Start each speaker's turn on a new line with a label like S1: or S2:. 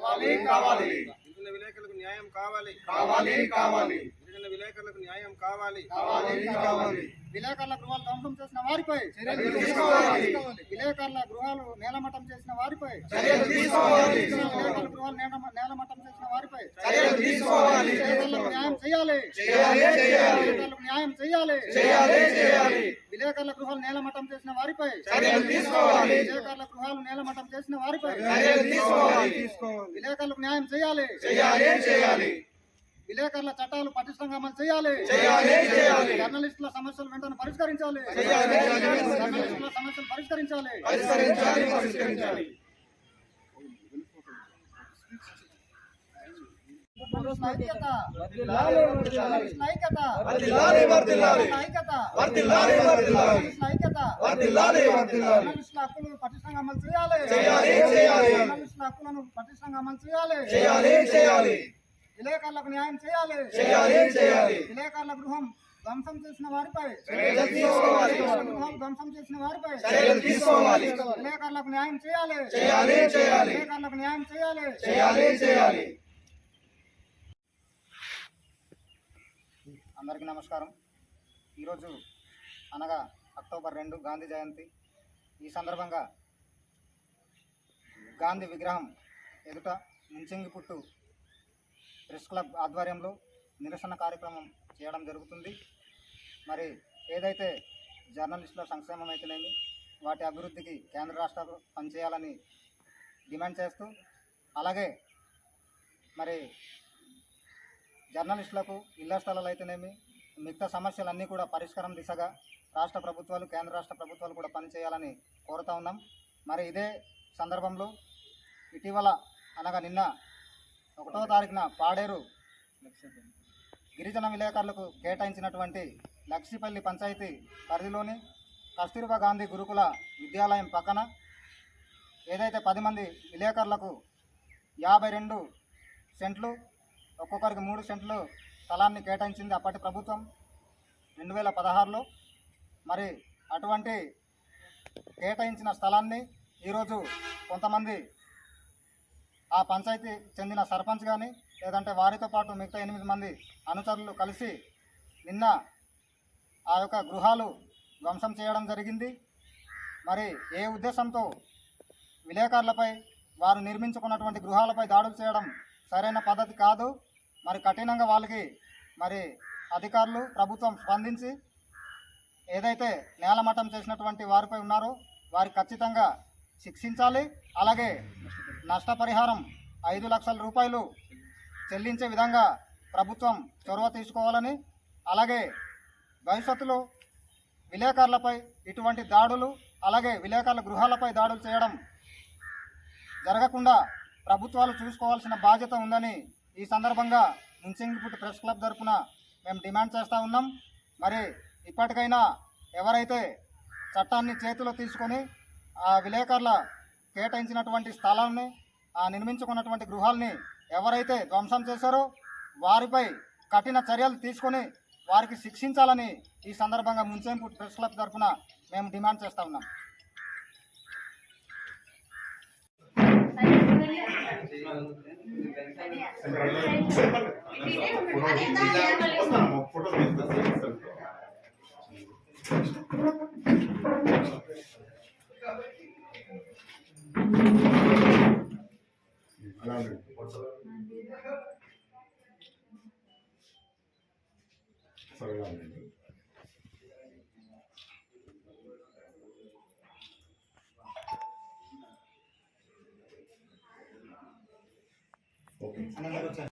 S1: కావాలి కావాలి
S2: గిరిజన విలేకరులకు న్యాయం కావాలి
S1: కావాలి కావాలి
S2: గిరిజన విలేకరులకు న్యాయం కావాలి
S1: కావాలి కావాలి
S3: విలేకరుల గృహాలు ధ్వంసం చేసిన వారిపై
S1: చర్యలు తీసుకోవాలి.
S3: విలేకరుల గృహాలు నేలమట్టం చేసిన వారిపై
S1: చర్యలు తీసుకోవాలి.
S3: విలేకరుల గృహాలు నేల- నేలమట్టం చేసిన వారిపై
S1: చర్యలు తీసుకోవాలి.
S3: విలేకరులకు న్యాయం చేయాలి
S1: చేయాలి, చేయాలి.
S3: విలేకరులకు న్యాయం చేయాలి
S1: చేయాలి, చేయాలి.
S3: విలేకరుల గృహాలు నేలమట్టం చేసిన వారిపై
S1: చర్యలు తీసుకోవాలి.
S3: విలేకరుల గృహాలు నేలమట్టం చేసిన వారిపై
S1: చర్యలు తీసుకోవాలి.
S3: విలేకరులకు న్యాయం చేయాలి
S1: చేయాలి చేయాలి
S3: విలేకరుల చట్టాలు పటిష్టంగా అమలు చేయాలి
S1: చేయాలి, చేయాలి.
S3: జర్నలిస్టుల సమస్యలు వెంటనే పరిష్కరించాలి
S1: చేయాలి, చేయాలి.
S3: జర్నలిస్టుల సమస్యలు పరిష్కరించాలి హక్కులు పటిష్టంగా అమలు చేయాలి
S1: చేయాలి, చేయాలి.
S3: జర్నలిస్టుల హక్కులను పటిష్టంగా అమలు చేయాలి
S1: చేయాలి చేయాలి
S3: విలేకరులకు న్యాయం చేయాలి
S1: చేయాలి, చేయాలి.
S3: విలేకరుల గృహం ధ్వంసం చేసిన వారిపై
S1: చర్యలు తీసుకోవాలి.
S3: విలేకరుల గృహం ధ్వంసం చేసిన వారిపై
S1: చర్యలు తీసుకోవాలి.
S3: విలేకరులకు న్యాయం చేయాలి
S1: చేయాలి, చేయాలి.
S3: విలేకరులకు న్యాయం చేయాలి
S1: చేయాలి చేయాలి
S3: అందరికీ నమస్కారం. ఈరోజు అనగా అక్టోబర్ రెండు గాంధీ జయంతి. ఈ సందర్భంగా గాంధీ విగ్రహం ఎదుట ముంచింగిపుట్టు ప్రెస్ క్లబ్ ఆధ్వర్యంలో నిరసన కార్యక్రమం చేయడం జరుగుతుంది. మరి ఏదైతే జర్నలిస్టుల సంక్షేమం అయితేనేమి వాటి అభివృద్ధికి కేంద్ర రాష్ట్రాలు పనిచేయాలని డిమాండ్ చేస్తూ అలాగే మరి జర్నలిస్టులకు ఇళ్ళ స్థలాలు అయితేనేమి మిగతా సమస్యలన్నీ కూడా పరిష్కారం దిశగా రాష్ట్ర ప్రభుత్వాలు కేంద్ర రాష్ట్ర ప్రభుత్వాలు కూడా పనిచేయాలని కోరుతా ఉన్నాం. మరి ఇదే సందర్భంలో ఇటీవల అనగా నిన్న ఒకటో తారీఖున పాడేరు గిరిజన విలేకరులకు కేటాయించినటువంటి లక్ష్మీపల్లి పంచాయతీ పరిధిలోని కస్తూర్బా గాంధీ గురుకుల విద్యాలయం పక్కన ఏదైతే పది మంది విలేకరులకు యాభై రెండు సెంట్లు ఒక్కొక్కరికి మూడు సెంట్లు స్థలాన్ని కేటాయించింది అప్పటి ప్రభుత్వం రెండు వేల పదహారులో. మరి అటువంటి కేటాయించిన స్థలాన్ని ఈరోజు కొంతమంది ఆ పంచాయతీ చెందిన సర్పంచ్ కానీ లేదంటే వారితో పాటు మిగతా ఎనిమిది మంది అనుచరులు కలిసి నిన్న ఆ యొక్క గృహాలు ధ్వంసం చేయడం జరిగింది. మరి ఏ ఉద్దేశంతో విలేకరులపై వారు నిర్మించుకున్నటువంటి గృహాలపై దాడులు చేయడం సరైన పద్ధతి కాదు. మరి కఠినంగా వాళ్ళకి మరి అధికారులు ప్రభుత్వం స్పందించి ఏదైతే నేలమట్టం చేసినటువంటి వారిపై ఉన్నారో వారికి ఖచ్చితంగా శిక్షించాలి. అలాగే నష్టపరిహారం ఐదు లక్షల రూపాయలు చెల్లించే విధంగా ప్రభుత్వం చొరవ తీసుకోవాలని అలాగే భవిష్యత్తులో విలేకరులపై ఇటువంటి దాడులు అలాగే విలేకరుల గృహాలపై దాడులు చేయడం జరగకుండా ప్రభుత్వాలు చూసుకోవాల్సిన బాధ్యత ఉందని ఈ సందర్భంగా ముంచింగిపుట్టి ప్రెస్ క్లబ్ తరఫున మేము డిమాండ్ చేస్తూ ఉన్నాం. మరి ఇప్పటికైనా ఎవరైతే చట్టాన్ని చేతిలో తీసుకొని ఆ విలేకరుల కేటాయించినటువంటి స్థలాన్ని ఆ నిర్మించుకున్నటువంటి గృహాల్ని ఎవరైతే ధ్వంసం చేశారో వారిపై కఠిన చర్యలు తీసుకొని వారికి శిక్షించాలని ఈ సందర్భంగా ముంచెంపుట్టి ప్రెస్ క్లబ్ తరఫున మేము డిమాండ్ చేస్తూ ఉన్నాం.
S4: ఫోటో సరే Anong?